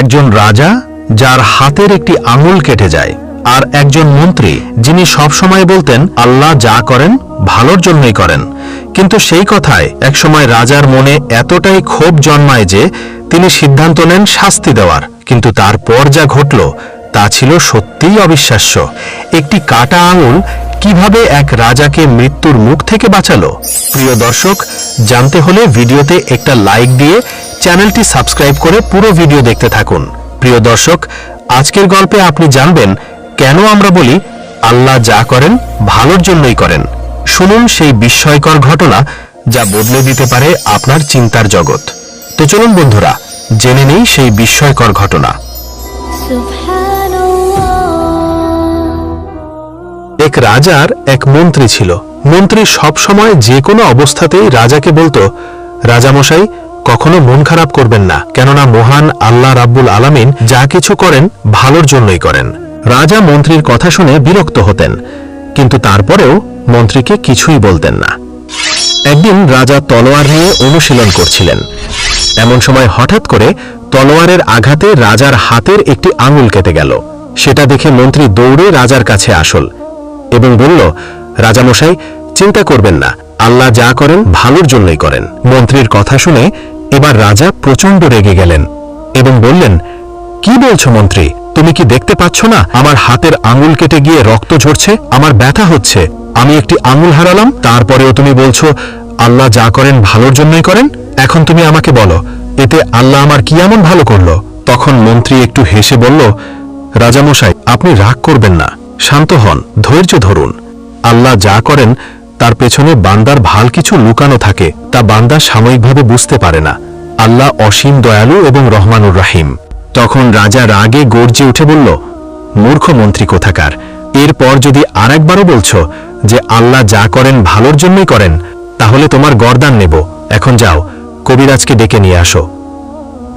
একজন রাজা যার হাতের একটি আঙুল কেটে যায়, আর একজন মন্ত্রী যিনি সবসময় বলতেন, আল্লাহ যা করেন, ভালোর জন্যই করেন। কিন্তু সেই কথায় একসময় রাজার মনে এতটাই ক্ষোভ জন্মায় যে তিনি সিদ্ধান্ত নেন শাস্তি দেওয়ার। কিন্তু তারপর যা ঘটল, তা ছিল সত্যিই অবিশ্বাস্য। একটি কাটা আঙুল কীভাবে এক রাজাকে মৃত্যুর মুখ থেকে বাঁচালো? প্রিয় দর্শক, জানতে হলে ভিডিওতে একটা লাইক দিয়ে চ্যানেলটি সাবস্ক্রাইব করে পুরো ভিডিও দেখতে থাকুন। প্রিয় দর্শক আজকের গল্পে আপনি জানবেন কেন আমরা বলি আল্লাহ যা করেন ভালোর জন্যই করেন। শুনুন সেই বিস্ময়কর ঘটনা যা বদলে দিতে পারে আপনার চিন্তার জগৎ। তো চলুন বন্ধুরা জেনে নেই সেই বিস্ময়কর ঘটনা. এক রাজার এক মন্ত্রী ছিল। মন্ত্রী সব সময় যে কোনো অবস্থাতেই রাজাকে বলতো রাজামশাই কখনো মন খারাপ করবেন না, কেননা মহান আল্লাহ রাব্বুল আলামিন যা কিছু করেন ভালোর জন্যই করেন। রাজা মন্ত্রীর কথা শুনে বিরক্ত হতেন, কিন্তু তারপরেও মন্ত্রীকে কিছুই বলতেন না। একদিন রাজা তলোয়ার নিয়ে অনুশীলন করছিলেন। এমন সময় হঠাৎ করে তলোয়ারের আঘাতে রাজার হাতের একটি আঙুল কেটে গেল। সেটা দেখে মন্ত্রী দৌড়ে রাজার কাছে আসল এবং বলল, রাজামশাই, চিন্তা করবেন না আল্লাহ যা করেন, ভালোর জন্যই করেন। মন্ত্রীর কথা শুনে এবার রাজা প্রচণ্ড রেগে গেলেন এবং বললেন, কি বলছো মন্ত্রী? তুমি কি দেখতে পাচ্ছ না? আমার হাতের আঙুল কেটে গিয়ে রক্ত ঝরছে, আমার ব্যথা হচ্ছে। আমি একটি আঙুল হারালাম, তারপরেও তুমি বলছো, আল্লাহ যা করেন, ভালোর জন্যই করেন? এখন তুমি আমাকে বলো, এতে আল্লাহ আমার কি এমন ভালো করল? তখন মন্ত্রী একটু হেসে বলল, রাজামশাই, আপনি রাগ করবেন না, শান্ত হন, ধৈর্য ধরুন। আল্লাহ যা করেন তার পেছনে বান্দার ভালো কিছু লুকানো থাকে, তা বান্দা সাময়িকভাবে বুঝতে পারে না। আল্লাহ অসীম দয়ালু এবং রহমানুর রাহিম। তখন রাজা রাগে গর্জে উঠে বলল, মূর্খ মন্ত্রী কোথাকার? এরপর যদি আরেকবারও বলছো যে আল্লাহ যা করেন ভালোর জন্যই করেন, তাহলে তোমার গরদান নেব। এখন যাও, কবিরাজকে ডেকে নিয়ে আসো।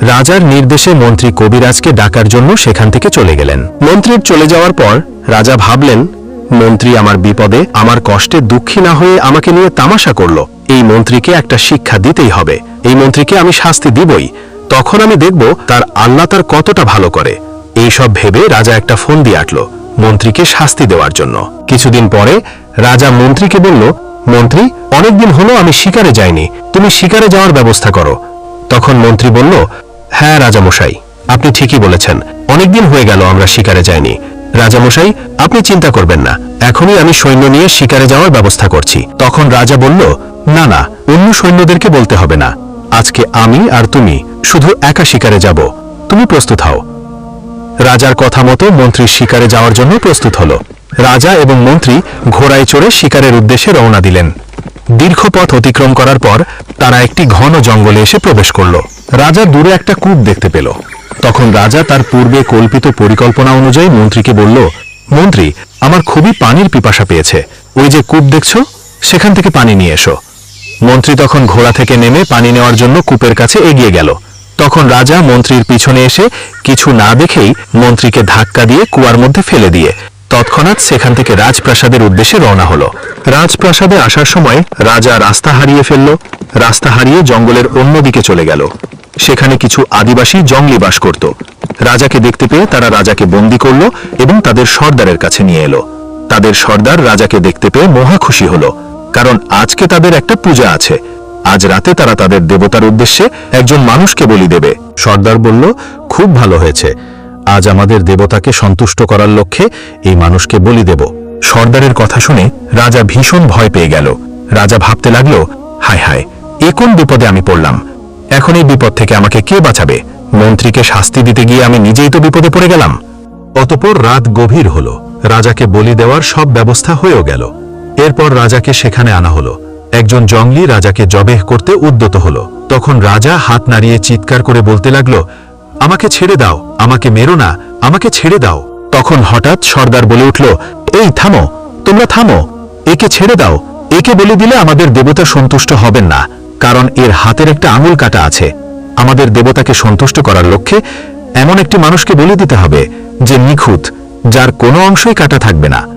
রাজার নির্দেশে মন্ত্রী কবিরাজকে ডাকার জন্য সেখান থেকে চলে গেলেন। মন্ত্রীর চলে যাওয়ার পর রাজা ভাবলেন মন্ত্রী আমার বিপদে, আমার কষ্টে দুঃখী না হয়ে আমাকে নিয়ে তামাশা করল। এই মন্ত্রীকে একটা শিক্ষা দিতেই হবে। এই মন্ত্রীকে আমি শাস্তি দিবই। তখন আমি দেখব তার আল্লাহ তার কতটা ভালো করে। এই সব ভেবে রাজা একটা ফোন দিয়ে আটল মন্ত্রীকে শাস্তি দেওয়ার জন্য। কিছুদিন পরে রাজা মন্ত্রীকে বলল, মন্ত্রী, অনেকদিন হলো আমি শিকারে যাইনি। তুমি শিকারে যাওয়ার ব্যবস্থা করো। তখন মন্ত্রী বলল হ্যাঁ রাজামশাই, আপনি ঠিকই বলেছেন। অনেকদিন হয়ে গেল আমরা শিকারে যাইনি। রাজামশাই, আপনি চিন্তা করবেন না। এখনই আমি সৈন্য নিয়ে শিকারে যাওয়ার ব্যবস্থা করছি। তখন রাজা বলল, না না, অন্য সৈন্যদেরকে বলতে হবে না। আজকে আমি আর তুমি শুধু একা শিকারে যাব। তুমি প্রস্তুত হও। রাজার কথা মতো মন্ত্রী শিকারে যাওয়ার জন্য প্রস্তুত হল। রাজা এবং মন্ত্রী ঘোড়ায় চড়ে শিকারের উদ্দেশ্যে রওনা দিলেন। দীর্ঘ পথ অতিক্রম করার পর তারা একটি ঘন জঙ্গলে এসে প্রবেশ করল। রাজা দূরে একটা কূপ দেখতে পেল। তখন রাজা তার পূর্বে কল্পিত পরিকল্পনা অনুযায়ী মন্ত্রীকে বলল, মন্ত্রী, আমার খুবই পানির পিপাসা পেয়েছে। ওই যে কূপ দেখছ, সেখান থেকে পানি নিয়ে এসো। মন্ত্রী তখন ঘোড়া থেকে নেমে পানি নেওয়ার জন্য কূপের কাছে এগিয়ে গেল। তখন রাজা মন্ত্রীর পিছনে এসে কিছু না দেখেই মন্ত্রীকে ধাক্কা দিয়ে কুয়ার মধ্যে ফেলে দিয়ে তৎক্ষণাৎ সেখান থেকে রাজপ্রাসাদের উদ্দেশ্যে রওনা হলো। রাজপ্রাসাদে আসার সময় রাজা রাস্তা হারিয়ে ফেলল, রাস্তা হারিয়ে জঙ্গলের অন্যদিকে চলে গেল। সেখানে কিছু আদিবাসী জঙ্গলি বাস করত। রাজাকে দেখতে পেয়ে তারা রাজাকে বন্দি করল এবং তাদের সর্দারের কাছে নিয়ে এলো। তাদের সর্দার রাজাকে দেখতে পেয়ে মহা খুশি হল, কারণ আজকে তাদের একটা পূজা আছে। আজ রাতে তারা তাদের দেবতার উদ্দেশ্যে একজন মানুষকে বলি দেবে। সর্দার বলল, খুব ভালো হয়েছে। আজ আমাদের দেবতাকে সন্তুষ্ট করার লক্ষ্যে এই মানুষকে বলি দেব। সর্দারের কথা শুনে রাজা ভীষণ ভয় পেয়ে গেল। রাজা ভাবতে লাগল, হায় হায়, এ কোন বিপদে আমি পড়লাম? এখন এই বিপদ থেকে আমাকে কে বাঁচাবে? মন্ত্রীকে শাস্তি দিতে গিয়ে আমি নিজেই তো বিপদে পড়ে গেলাম। অতপর রাত গভীর হল। রাজাকে বলি দেওয়ার সব ব্যবস্থা হয়েও গেল। এরপর রাজাকে সেখানে আনা হলো। একজন জঙ্গলি রাজাকে জবেহ করতে উদ্যত হলো। তখন রাজা হাত নাড়িয়ে চিৎকার করে বলতে লাগল, আমাকে ছেড়ে দাও, আমাকে মেরো না, আমাকে ছেড়ে দাও। তখন হঠাৎ সর্দার বলে উঠল, এই, থামো, তোমরা থামো। একে ছেড়ে দাও। একে বলে দিলে আমাদের দেবতা সন্তুষ্ট হবেন না। কারণ এর হাতের একটা আঙুল কাটা আছে। আমাদের দেবতাকে সন্তুষ্ট করার লক্ষ্যে এমন একটি মানুষকে বলে দিতে হবে যে নিখুঁত, যার কোনো অংশই কাটা থাকবে না।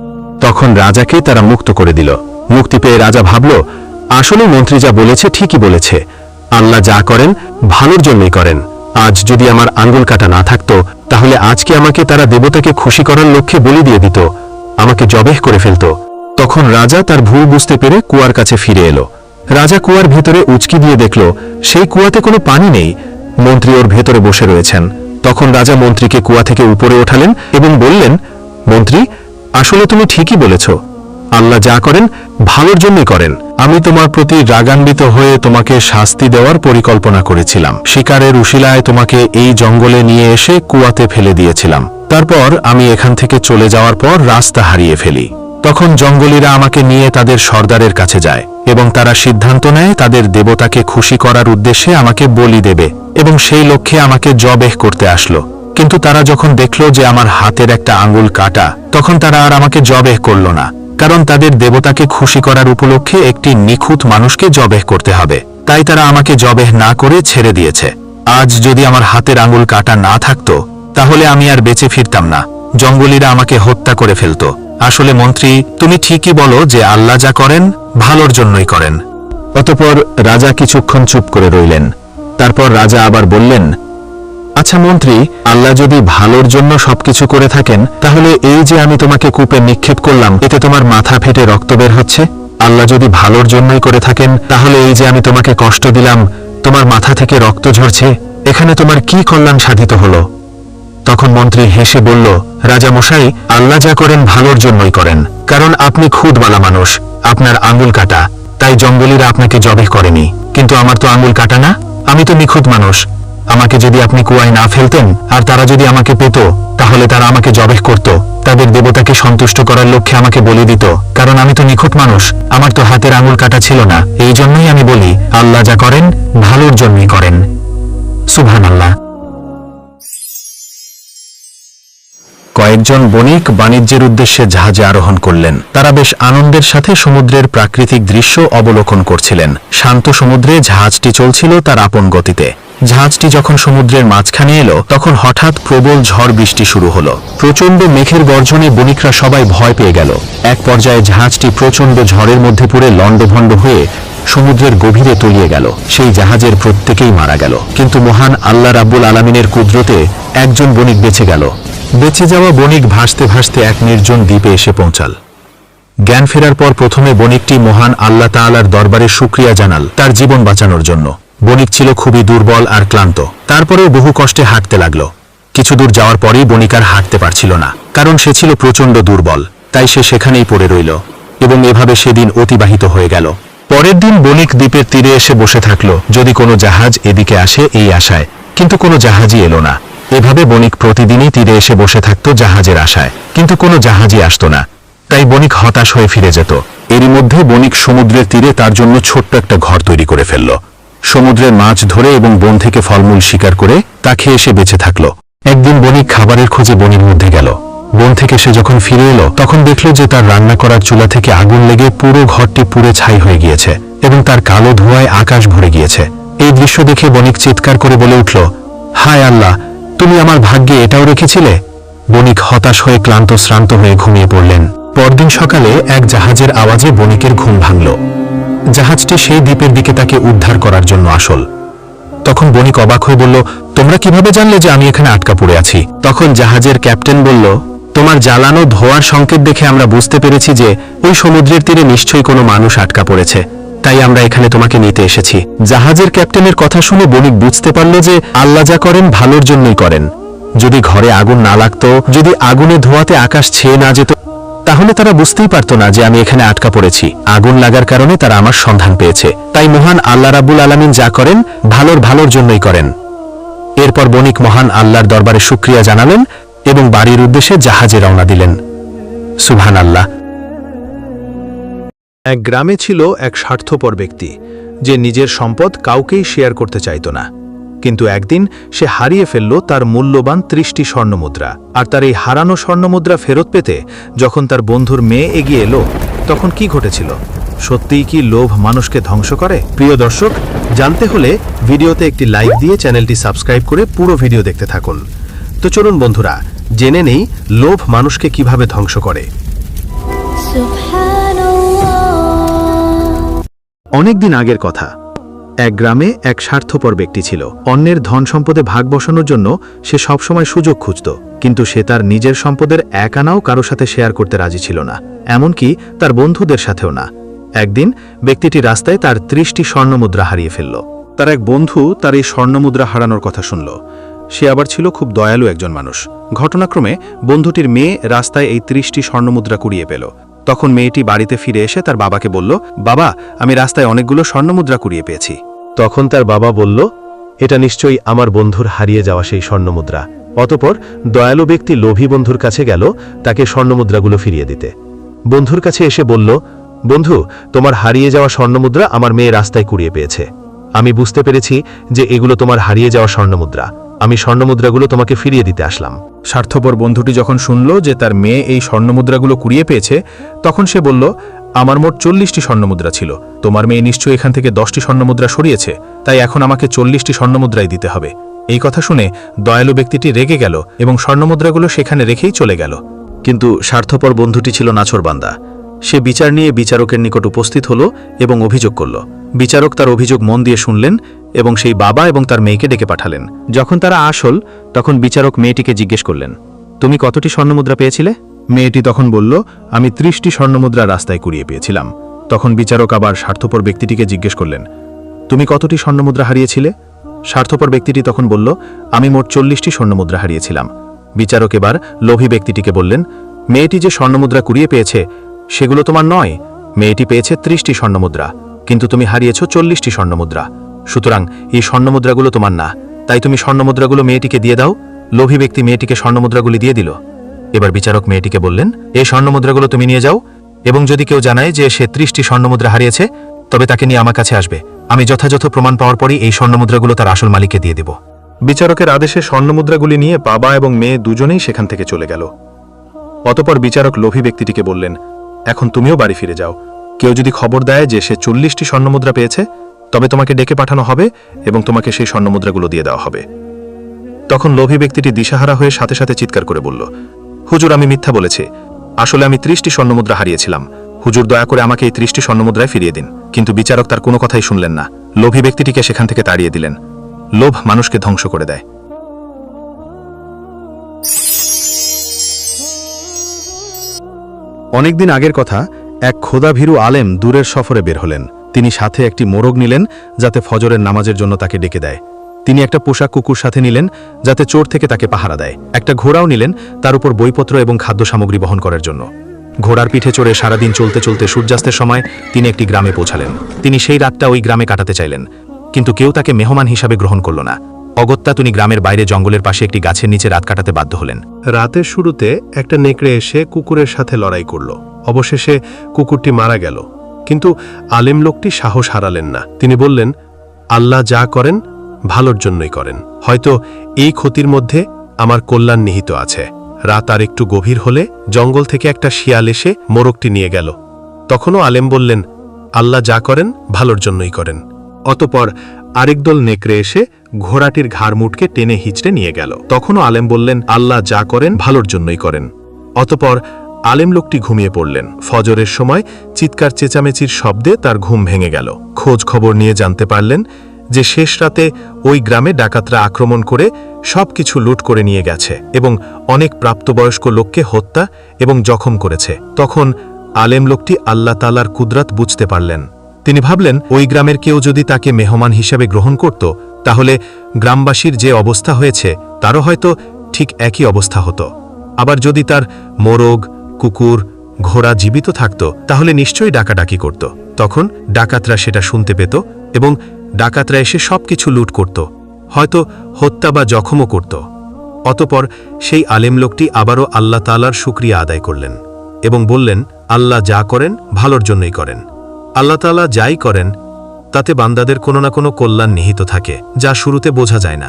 তখন রাজাকে তারা মুক্ত করে দিল। মুক্তি পেয়ে রাজা ভাবল, আসলে মন্ত্রী যা বলেছে ঠিকই বলেছে। আল্লাহ যা করেন, ভালোর জন্যই করেন। আজ যদি আমার আঙ্গুল কাটা না থাকতো, তাহলে আজকে আমাকে তারা দেবতাকে খুশি করার লক্ষ্যে বলি দিয়ে দিত। আমাকে জবেহ করে ফেলত। তখন রাজা তার ভুল বুঝতে পেরে কুয়ার কাছে ফিরে এলো। রাজা কুয়ার ভেতরে উচকি দিয়ে দেখল, সেই কুয়াতে কোনো পানি নেই। মন্ত্রী ওর ভেতরে বসে রয়েছেন। তখন রাজা মন্ত্রীকে কুয়া থেকে উপরে ওঠালেন এবং বললেন, মন্ত্রী, আসলে তুমি ঠিকই বলেছ। আল্লাহ যা করেন, ভালোর জন্যই করেন। আমি তোমার প্রতি রাগান্বিত হয়ে তোমাকে শাস্তি দেওয়ার পরিকল্পনা করেছিলাম। শিকারের উশিলায় তোমাকে এই জঙ্গলে নিয়ে এসে কুয়াতে ফেলে দিয়েছিলাম। তারপর আমি এখান থেকে চলে যাওয়ার পর রাস্তা হারিয়ে ফেলি। তখন জঙ্গলীরা আমাকে নিয়ে তাদের সর্দারের কাছে যায় এবং তারা সিদ্ধান্ত নেয় তাদের দেবতাকে খুশি করার উদ্দেশ্যে আমাকে বলি দেবে এবং সেই লক্ষ্যে আমাকে জবেহ করতে আসলো। কিন্তু তারা যখন দেখল যে আমার হাতের একটা আঙ্গুল কাটা, তখন তারা আর আমাকে জবেহ করল না, কারণ তাদের দেবতাকে খুশি করার উপলক্ষে একটি নিখুঁত মানুষকে জবেহ করতে হবে। তাই তারা আমাকে জবেহ না করে ছেড়ে দিয়েছে। আজ যদি আমার হাতের আঙুল কাটা না থাকতো, তাহলে আমি আর বেঁচে ফিরতাম না। জঙ্গলীরা আমাকে হত্যা করে ফেলত। আসলে মন্ত্রী, তুমি ঠিকই বলো যে আল্লাহ যা করেন, ভালোর জন্যই করেন। অতপর রাজা কিছুক্ষণ চুপ করে রইলেন। তারপর রাজা আবার বললেন আচ্ছা মন্ত্রী, আল্লাহ যদি ভালোর জন্য সবকিছু করে থাকেন, তাহলে এই যে আমি তোমাকে কূপে নিক্ষেপ করলাম, এতে তোমার মাথা ফেটে রক্ত বের হচ্ছে? আল্লাহ যদি ভালোর জন্যই করে থাকেন, তাহলে এই যে আমি তোমাকে কষ্ট দিলাম, তোমার মাথা থেকে রক্ত ঝরছে, এখানে তোমার কি কল্যাণ সাধিত হলো? মন্ত্রী হেসে বলল রাজা মশাই আল্লাহ যা করেন ভালোর জন্যই করেন। কারণ আপনি খুদবালা মানুষ, আপনার আঙ্গুল কাটা। তাই জঙ্গলিরা আপনাকে জবে করেনি। কিন্তু আমার তো আঙ্গুল কাটা না। আমি তো নিখুঁত মানুষ। আমাকে যদি আপনি কুয়ায় না ফেলতেন, আর তারা যদি আমাকে পেত, তাহলে তারা আমাকে জবেহ করত। তাদের দেবতাকে সন্তুষ্ট করার লক্ষ্যে আমাকে বলি দিত। কারণ আমি তো নিখুঁত মানুষ। আমার তো হাতের আঙুল কাটা ছিল না। এই জন্যই আমি বলি, আল্লাহ যা করেন, ভালোর জন্যই করেন। সুবহান আল্লাহ কয়েকজন বণিক বাণিজ্যের উদ্দেশ্যে জাহাজে আরোহণ করলেন। তারা বেশ আনন্দের সাথে সমুদ্রের প্রাকৃতিক দৃশ্য অবলোকন করছিলেন। শান্ত সমুদ্রে জাহাজটি চলছিল তার আপন গতিতে। জাহাজটি যখন সমুদ্রের মাঝখানে এলো, তখন হঠাৎ প্রবল ঝড় বৃষ্টি শুরু হলো। প্রচণ্ড মেঘের গর্জনে বণিকরা সবাই ভয় পেয়ে গেল। এক পর্যায়ে জাহাজটি প্রচণ্ড ঝড়ের মধ্যে পড়ে লণ্ডভণ্ড হয়ে সমুদ্রের গভীরে তলিয়ে গেল। সেই জাহাজের প্রত্যেকেই মারা গেল। কিন্তু মহান আল্লাহ রাব্বুল আলমিনের কুদরতে একজন বণিক বেঁচে গেল। বেঁচে যাওয়া বণিক ভাসতে ভাসতে এক নির্জন দ্বীপে এসে পৌঁছাল। জ্ঞান ফেরার পর প্রথমে বণিকটি মহান আল্লাহ তাআলার দরবারে শুক্রিয়া জানাল তার জীবন বাঁচানোর জন্য। বণিক ছিল খুবই দুর্বল আর ক্লান্ত। তারপরেও বহু কষ্টে হাঁটতে লাগল। কিছু দূর যাওয়ার পরেই বণিক আর হাঁটতে পারছিল না, কারণ সে ছিল প্রচণ্ড দুর্বল, তাই সে সেখানেই পড়ে রইল। এবং এভাবে সেদিন অতিবাহিত হয়ে গেল। পরের দিন বণিক দ্বীপের তীরে এসে বসে থাকল। যদি কোনো জাহাজ এদিকে আসে এই আশায়, কিন্তু কোনো জাহাজই এলো না। এভাবে বণিক প্রতিদিনই তীরে এসে বসে থাকত জাহাজের আশায়, কিন্তু কোনো জাহাজই আসতো না। তাই বণিক হতাশ হয়ে ফিরে যেত। এরই মধ্যে বণিক সমুদ্রের তীরে তার জন্য ছোট্ট একটা ঘর তৈরি করে ফেলল। সমুদ্রের মাছ ধরে এবং বন থেকে ফলমূল শিকার করে তা খেয়ে সে বেঁচে থাকল। একদিন বণিক খাবারের খোঁজে বনির মধ্যে গেল। বন থেকে সে যখন ফিরে এলো, তখন দেখল যে তার রান্না করার চুলা থেকে আগুন লেগে পুরো ঘরটি পুড়ে ছাই হয়ে গিয়েছে এবং তার কালো ধোঁয়ায় আকাশ ভরে গিয়েছে। এই দৃশ্য দেখে বণিক চিৎকার করে বলে উঠল, হায় আল্লাহ, তুমি আমার ভাগ্যে এটাও রেখেছিলে? বণিক হতাশ হয়ে ক্লান্ত শ্রান্ত হয়ে ঘুমিয়ে পড়লেন। পরদিন সকালে এক জাহাজের আওয়াজে বণিকের ঘুম ভাঙল। জাহাজটি সেই দ্বীপের দিকে তাকে উদ্ধার করার জন্য আসল। তখন বণিক অবাক হয়ে বলল, তোমরা কীভাবে জানলে যে আমি এখানে আটকা পড়ে আছি? তখন জাহাজের ক্যাপ্টেন বলল তোমার জ্বালানো ধোয়ার সংকেত দেখে আমরা বুঝতে পেরেছি যে ওই সমুদ্রের তীরে নিশ্চয়ই কোনো মানুষ আটকা পড়েছে। তাই আমরা এখানে তোমাকে নিতে এসেছি। জাহাজের ক্যাপ্টেনের কথা শুনে বণিক বুঝতে পারল যে আল্লাহ যা করেন ভালোর জন্যই করেন। যদি ঘরে আগুন না লাগতো, যদি আগুনে ধোয়াতে আকাশ ছেয়ে না যেত, তাহলে তারা বুঝতেই পারতো না যে আমি এখানে আটকা পড়েছি। আগুন লাগার কারণে তারা আমার সন্ধান পেয়েছে। তাই মহান আল্লাহ রাব্বুল আলামিন যা করেন, ভালোর ভালোর জন্যই করেন। এরপর বণিক মহান আল্লাহর দরবারে শুক্রিয়া জানালেন এবং বাড়ির উদ্দেশ্যে জাহাজে রওনা দিলেন। সুবহান আল্লাহ এক গ্রামে ছিল এক স্বার্থপর ব্যক্তি, যে নিজের সম্পদ কাউকেই শেয়ার করতে চাইত না। কিন্তু একদিন সে হারিয়ে ফেলল তার মূল্যবান ত্রিশটি স্বর্ণমুদ্রা, আর তার এই হারানো স্বর্ণমুদ্রা ফেরত পেতে যখন তার বন্ধুর মেয়ে এগিয়ে এলো, তখন কি ঘটেছিল? সত্যিই কি লোভ মানুষকে ধ্বংস করে? প্রিয় দর্শক, জানতে হলে ভিডিওতে একটি লাইক দিয়ে চ্যানেলটি সাবস্ক্রাইব করে পুরো ভিডিও দেখতে থাকুন। তো চলুন বন্ধুরা জেনে নেই লোভ মানুষকে কীভাবে ধ্বংস করে। অনেকদিন আগের কথা। এক গ্রামে এক স্বার্থপর ব্যক্তি ছিল। অন্যের ধন সম্পদে ভাগ বসানোর জন্য সে সবসময় সুযোগ খুঁজত কিন্তু সে তার নিজের সম্পদের এক আনাও কারও সাথে শেয়ার করতে রাজি ছিল না। এমনকি তার বন্ধুদের সাথেও না। একদিন ব্যক্তিটি রাস্তায় তার ত্রিশটি স্বর্ণমুদ্রা হারিয়ে ফেলল। তার এক বন্ধু তার এই স্বর্ণমুদ্রা হারানোর কথা শুনল। সে আবার ছিল খুব দয়ালু একজন মানুষ। ঘটনাক্রমে বন্ধুটির মেয়ে রাস্তায় এই ত্রিশটি স্বর্ণমুদ্রা কুড়িয়ে পেল। তখন মেয়েটি বাড়িতে ফিরে এসে তার বাবাকে বলল, বাবা, আমি রাস্তায় অনেকগুলো স্বর্ণমুদ্রা কুড়িয়ে পেয়েছি। তখন তার বাবা বলল, এটা নিশ্চয়ই আমার বন্ধুর হারিয়ে যাওয়া সেই স্বর্ণমুদ্রা। অতপর দয়ালু ব্যক্তি লোভী বন্ধুর কাছে গেল, তাকে স্বর্ণমুদ্রাগুলো ফিরিয়ে দিতে। বন্ধুর কাছে এসে বলল, বন্ধু, তোমার হারিয়ে যাওয়া স্বর্ণমুদ্রা আমার মেয়ে রাস্তায় কুড়িয়ে পেয়েছে। আমি বুঝতে পেরেছি যে এগুলো তোমার হারিয়ে যাওয়া স্বর্ণমুদ্রা। আমি স্বর্ণমুদ্রাগুলো তোমাকে ফিরিয়ে দিতে আসলাম। স্বার্থপর বন্ধুটি যখন শুনল যে তার মেয়ে এই স্বর্ণমুদ্রাগুলো কুড়িয়ে পেয়েছে তখন সে বলল আমার মোট চল্লিশটি স্বর্ণমুদ্রা ছিল। তোমার মেয়ে নিশ্চয়ই এখান থেকে দশটি স্বর্ণমুদ্রা সরিয়েছে তাই এখন আমাকে চল্লিশটি স্বর্ণমুদ্রাই দিতে হবে। এই কথা শুনে দয়ালু ব্যক্তিটি রেগে গেল এবং স্বর্ণমুদ্রাগুলো সেখানে রেখেই চলে গেল। কিন্তু স্বার্থপর বন্ধুটি ছিল নাছরবান্দা সে বিচার নিয়ে বিচারকের নিকট উপস্থিত হল এবং অভিযোগ করল। বিচারক তার অভিযোগ মন দিয়ে শুনলেন এবং সেই বাবা এবং তার মেয়েকে ডেকে পাঠালেন। যখন তারা আসল, তখন বিচারক মেয়েটিকে জিজ্ঞেস করলেন, তুমি কতটি স্বর্ণমুদ্রা পেয়েছিলে? মেয়েটি তখন বলল, আমি ত্রিশটি স্বর্ণমুদ্রা রাস্তায় কুড়িয়ে পেয়েছিলাম। তখন বিচারক আবার স্বার্থপর ব্যক্তিটিকে জিজ্ঞেস করলেন, তুমি কতটি স্বর্ণমুদ্রা হারিয়েছিলে? স্বার্থপর ব্যক্তিটি তখন বলল, আমি মোট চল্লিশটি স্বর্ণমুদ্রা হারিয়েছিলাম। বিচারক এবার লোভী ব্যক্তিটিকে বললেন, মেয়েটি যে স্বর্ণমুদ্রা কুড়িয়ে পেয়েছে, সেগুলো তোমার নয়। মেয়েটি পেয়েছে ত্রিশটি স্বর্ণমুদ্রা, কিন্তু তুমি হারিয়েছ চল্লিশটি স্বর্ণমুদ্রা। সুতরাং এই স্বর্ণমুদ্রাগুলো তোমার না। তাই তুমি স্বর্ণমুদ্রাগুলো মেয়েটিকে দিয়ে দাও। লোভী ব্যক্তি মেয়েটিকে স্বর্ণমুদ্রাগুলি দিয়ে দিল। এবার বিচারক মেয়েটিকে বললেন, এই স্বর্ণমুদ্রাগুলো তুমি নিয়ে যাও এবং যদি কেউ জানায় যে সে ত্রিশটি স্বর্ণমুদ্রা হারিয়েছে, তবে তাকে নিয়ে আমার কাছে আসবে। আমি যথাযথ প্রমাণ পাওয়ার পরই এই স্বর্ণমুদ্রাগুলো তার আসল মালিককে দিয়ে দেব। বিচারকের আদেশে স্বর্ণমুদ্রাগুলি নিয়ে বাবা এবং মেয়ে দুজনেই সেখান থেকে চলে গেল। অতপর বিচারক লোভী ব্যক্তিটিকে বললেন, এখন তুমিও বাড়ি ফিরে যাও। কেউ যদি খবর দেয় যে সে চল্লিশটি স্বর্ণমুদ্রা পেয়েছে তবে তোমাকে ডেকে পাঠানো হবে এবং তোমাকে সেই স্বর্ণমুদ্রাগুলো দিয়ে দেওয়া হবে। তখন লোভী ব্যক্তিটি দিশাহারা হয়ে সাথে সাথে চিৎকার করে বলল, হুজুর, আমি মিথ্যা বলেছি। আসলে আমি ত্রিশটি স্বর্ণমুদ্রা হারিয়েছিলাম। হুজুর, দয়া করে আমাকে এই ত্রিশটি স্বর্ণমুদ্রায় ফিরিয়ে দিন। কিন্তু বিচারক তার কোনো কথাই শুনলেন না। লোভী ব্যক্তিটিকে সেখান থেকে তাড়িয়ে দিলেন। লোভ মানুষকে ধ্বংস করে দেয়। অনেকদিন আগের কথা এক খোদাভীরু আলেম দূরের সফরে বের হলেন। তিনি সাথে একটি মোরগ নিলেন, যাতে ফজরের নামাজের জন্য তাকে ডেকে দেয়। তিনি একটা পোশাক কুকুর সাথে নিলেন, যাতে চোর থেকে তাকে পাহারা দেয়। একটা ঘোড়াও নিলেন, তার উপর বইপত্র এবং খাদ্য সামগ্রী বহন করার জন্য। ঘোড়ার পিঠে চড়ে সারাদিন চলতে চলতে সূর্যাস্তের সময় তিনি একটি গ্রামে পৌঁছালেন। তিনি সেই রাতটা ওই গ্রামে কাটাতে চাইলেন, কিন্তু কেউ তাকে মেহমান হিসাবে গ্রহণ করল না। অগত্যা তিনি গ্রামের বাইরে জঙ্গলের পাশে একটি গাছের নিচে রাত কাটাতে বাধ্য হলেন। রাতের শুরুতে একটা নেকড়ে এসে কুকুরের সাথে লড়াই করল। অবশেষে কুকুরটি মারা গেল। কিন্তু আলেম লোকটি সাহস হারালেন না। তিনি বললেন, আল্লাহ যা করেন, ভালোর জন্যই করেন। হয়তো এই ক্ষতির মধ্যে আমার কল্যাণ নিহিত আছে। রাত আর একটু গভীর হলে জঙ্গল থেকে একটা শিয়াল এসে মোরগটি নিয়ে গেল। তখনও আলেম বললেন, আল্লাহ যা করেন, ভালোর জন্যই করেন। অতপর আরেক দল নেকড়ে এসে ঘোড়াটির ঘাড় মুটকে টেনে হিচড়ে নিয়ে গেল। তখনও আলেম বললেন, আল্লাহ যা করেন, ভালোর জন্যই করেন। অতপর আলেম লোকটি ঘুমিয়ে পড়লেন। ফজরের সময় চিৎকার চেঁচামেচির শব্দে তার ঘুম ভেঙে গেল। খোঁজ খবর নিয়ে জানতে পারলেন যে শেষ রাতে ওই গ্রামে ডাকাতরা আক্রমণ করে সবকিছু লুট করে নিয়ে গেছে এবং অনেক প্রাপ্তবয়স্ক লোককে হত্যা এবং জখম করেছে। তখন আলেম লোকটি আল্লাহ তালার কুদরাত বুঝতে পারলেন। তিনি ভাবলেন, ওই গ্রামের কেউ যদি তাকে মেহমান হিসেবে গ্রহণ করত, তাহলে গ্রামবাসীর যে অবস্থা হয়েছে, তারও হয়তো ঠিক একই অবস্থা হতো। আবার যদি তার মোরগ কুকুর, ঘোড়া জীবিত থাকত, তাহলে নিশ্চয়ই ডাকাডাকি করত। তখন ডাকাতরা সেটা শুনতে পেত এবং ডাকাতরা এসে সবকিছু লুট করত, হয়তো হত্যা বা জখমও করত। অতপর সেই আলেম লোকটি আবারও আল্লাহ তালার শুক্রিয়া আদায় করলেন এবং বললেন, আল্লাহ যা করেন, ভালোর জন্যই করেন। আল্লাহ তালা যাই করেন, তাতে বান্দাদের কোনো না কোনো কল্যাণ নিহিত থাকে, যা শুরুতে বোঝা যায় না।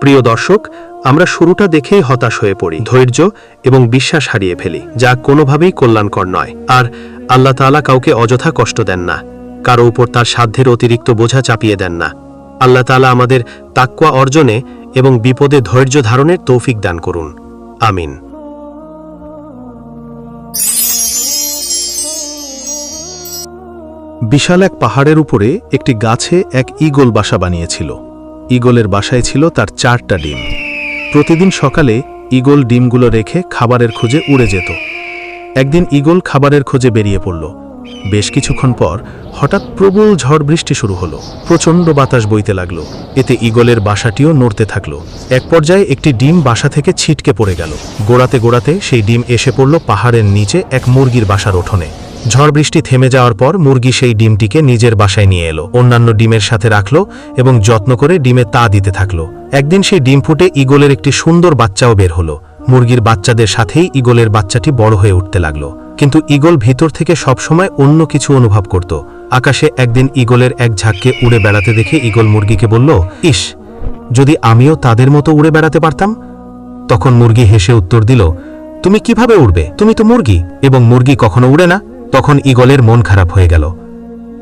প্রিয় দর্শক, আমরা শুরুটা দেখেই হতাশ হয়ে পড়ি, ধৈর্য এবং বিশ্বাস হারিয়ে ফেলি, যা কোনোভাবেই কল্যাণকর নয়। আর আল্লাহ তাআলা কাউকে অযথা কষ্ট দেন না, কারও উপর তার সাধ্যের অতিরিক্ত বোঝা চাপিয়ে দেন না। আল্লাহ তাআলা আমাদের তাক্ওয়া অর্জনে এবং বিপদে ধৈর্য ধারণের তৌফিক দান করুন। আমিন। বিশাল এক পাহাড়ের উপরে একটি গাছে এক ঈগল বাসা বানিয়েছিল। ঈগলের বাসায় ছিল তার চারটা ডিম। প্রতিদিন সকালে ঈগল ডিমগুলো রেখে খাবারের খোঁজে উড়ে যেত। একদিন ঈগল খাবারের খোঁজে বেরিয়ে পড়ল। বেশ কিছুক্ষণ পর হঠাৎ প্রবল ঝড় বৃষ্টি শুরু হলো। প্রচণ্ড বাতাস বইতে লাগল। এতে ঈগলের বাসাটিও নড়তে থাকল। এক পর্যায়ে একটি ডিম বাসা থেকে ছিটকে পড়ে গেল। গোড়াতে গোড়াতে সেই ডিম এসে পড়ল পাহাড়ের নিচে এক মুরগির বাসার উঠোনে ঝড় বৃষ্টি থেমে যাওয়ার পর মুরগি সেই ডিমটিকে নিজের বাসায় নিয়ে এলো। অন্যান্য ডিমের সাথে রাখল এবং যত্ন করে ডিমে তা দিতে থাকল। একদিন সেই ডিম ফুটে ঈগলের একটি সুন্দর বাচ্চাও বের হলো। মুরগির বাচ্চাদের সাথেই ঈগলের বাচ্চাটি বড় হয়ে উঠতে লাগল। কিন্তু ঈগল ভিতর থেকে সবসময় অন্য কিছু অনুভব করত। আকাশে একদিন ঈগলের এক ঝাঁককে উড়ে বেড়াতে দেখে ঈগল মুরগিকে বলল, ইস, যদি আমিও তাদের মতো উড়ে বেড়াতে পারতাম? তখন মুরগি হেসে উত্তর দিল, তুমি কীভাবে উড়বে? তুমি তো মুরগি, এবং মুরগি কখনো উড়ে না। তখন ঈগলের মন খারাপ হয়ে গেল।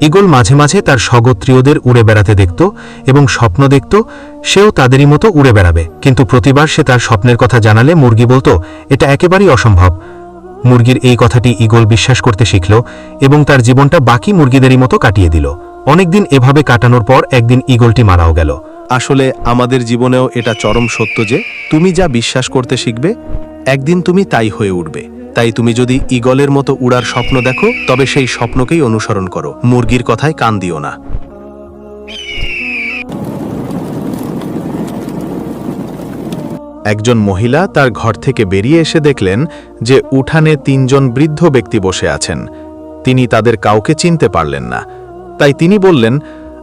ঈগল মাঝে মাঝে তার স্বগোত্রীয়দের উড়ে বেড়াতে দেখত এবং স্বপ্ন দেখত সেও তাদেরই মতো উড়ে বেড়াবে। কিন্তু প্রতিবার সে তার স্বপ্নের কথা জানালে মুরগি বলতো, এটা একেবারেই অসম্ভব। মুরগির এই কথাটি ঈগল বিশ্বাস করতে শিখল এবং তার জীবনটা বাকি মুরগিদেরই মতো কাটিয়ে দিল। অনেকদিন এভাবে কাটানোর পর একদিন ঈগলটি মারাও গেল। আসলে আমাদের জীবনেও এটা চরম সত্য যে, তুমি যা বিশ্বাস করতে শিখবে, একদিন তুমি তাই হয়ে উঠবে। তাই তুমি যদি ঈগলের মতো উড়ার স্বপ্ন দেখো, তবে সেই স্বপ্নকেই অনুসরণ করো। মুরগির কথায় কান দিও না। একজন মহিলা তার ঘর থেকে বেরিয়ে এসে দেখলেন যে উঠানে তিনজন বৃদ্ধ ব্যক্তি বসে আছেন। তিনি তাদের কাউকে চিনতে পারলেন না। তাই তিনি বললেন,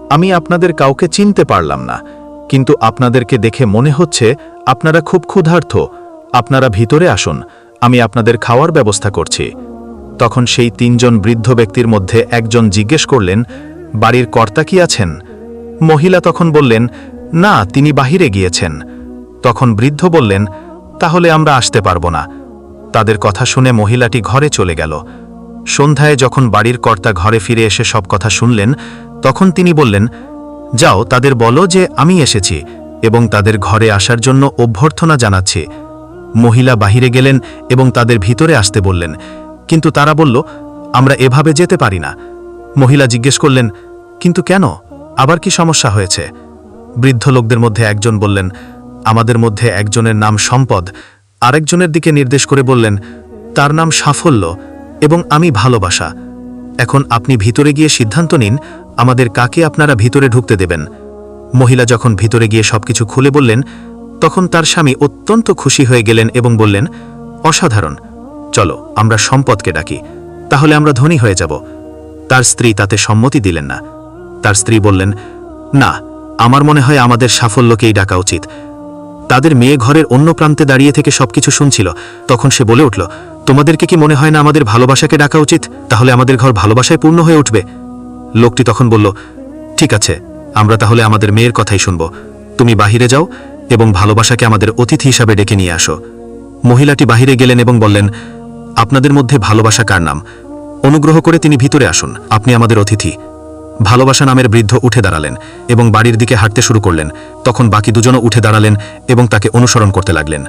আমি আপনাদের কাউকে চিনতে পারলাম না, কিন্তু আপনাদেরকে দেখে মনে হচ্ছে আপনারা খুব ক্ষুধার্থ। আপনারা ভিতরে আসুন। আমি আপনাদের খাওয়ার ব্যবস্থা করছি। তখন সেই তিনজন বৃদ্ধ ব্যক্তির মধ্যে একজন জিজ্ঞেস করলেন, বাড়ির কর্তা কি আছেন? মহিলা তখন বললেন, না, তিনি বাহিরে গিয়েছেন। তখন বৃদ্ধ বললেন, তাহলে আমরা আসতে পারব না। তাদের কথা শুনে মহিলাটি ঘরে চলে গেল। সন্ধ্যায় যখন বাড়ির কর্তা ঘরে ফিরে এসে সব কথা শুনলেন, তখন তিনি বললেন, যাও, তাদের বলো যে আমি এসেছি এবং তাদের ঘরে আসার জন্য অভ্যর্থনা জানাচ্ছি। মহিলা বাহিরে গেলেন এবং তাদের ভিতরে আসতে বললেন। কিন্তু তারা বলল, আমরা এভাবে যেতে পারি না। মহিলা জিজ্ঞেস করলেন, কিন্তু কেন? আবার কি সমস্যা হয়েছে? বৃদ্ধ লোকদের মধ্যে একজন বললেন, আমাদের মধ্যে একজনের নাম সম্পদ। আরেকজনের দিকে নির্দেশ করে বললেন, তার নাম সাফল্য এবং আমি ভালোবাসা। এখন আপনি ভিতরে গিয়ে সিদ্ধান্ত নিন, আমাদের কাকে আপনারা ভিতরে ঢুকতে দেবেন? মহিলা যখন ভিতরে গিয়ে সবকিছু খুলে বললেন তখন তার স্বামী অত্যন্ত খুশি হয়ে গেলেন এবং বললেন, অসাধারণ। চলো, আমরা সম্পদকে ডাকি। তাহলে আমরা ধনী হয়ে যাব। তার স্ত্রী তাতে সম্মতি দিলেন না। তার স্ত্রী বললেন, না, আমার মনে হয় আমাদের সাফল্যকেই ডাকা উচিত। তাদের মেয়ে ঘরের অন্য প্রান্তে দাঁড়িয়ে থেকে সবকিছু শুনছিল। তখন সে বলে উঠল, তোমাদেরকে কি মনে হয় না আমাদের ভালোবাসাকে ডাকা উচিত? তাহলে আমাদের ঘর ভালোবাসায় পূর্ণ হয়ে উঠবে। লোকটি তখন বলল, ঠিক আছে, আমরা তাহলে আমাদের মেয়ের কথাই শুনব। তুমি বাহিরে যাও এবং ভালোবাসাকে আমাদের অতিথি হিসাবে ডেকে নিয়ে আসো। মহিলাটি বাহিরে গেলেন এবং বললেন, আপনাদের মধ্যে ভালোবাসা কার নাম? অনুগ্রহ করে তিনি ভিতরে আসুন, আপনি আমাদের অতিথি। ভালোবাসা নামের বৃদ্ধ উঠে দাঁড়ালেন এবং বাড়ির দিকে হাঁটতে শুরু করলেন। তখন বাকি দুজনও উঠে দাঁড়ালেন এবং তাকে অনুসরণ করতে লাগলেন।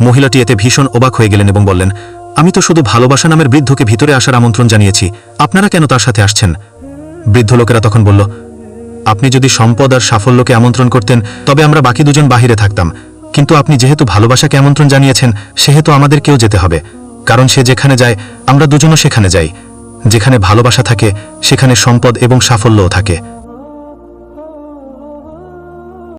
মহিলাটি এতে ভীষণ অবাক হয়ে গেলেন এবং বললেন, আমি তো শুধু ভালোবাসা নামের বৃদ্ধকে ভিতরে আসার আমন্ত্রণ জানিয়েছি। আপনারা কেন তার সাথে আসছেন? বৃদ্ধ লোকেরা তখন বলল আপনি যদি সম্পদ আর সাফল্যকে আমন্ত্রণ করতেন, তবে আমরা বাকি দুজন বাহিরে থাকতাম। কিন্তু আপনি যেহেতু ভালোবাসাকে আমন্ত্রণ জানিয়েছেন, সেহেতু আমাদেরকেও যেতে হবে। কারণ সে যেখানে যায়, আমরা দুজনও সেখানে যাই। যেখানে ভালোবাসা থাকে, সেখানে সম্পদ এবং সাফল্যও থাকে।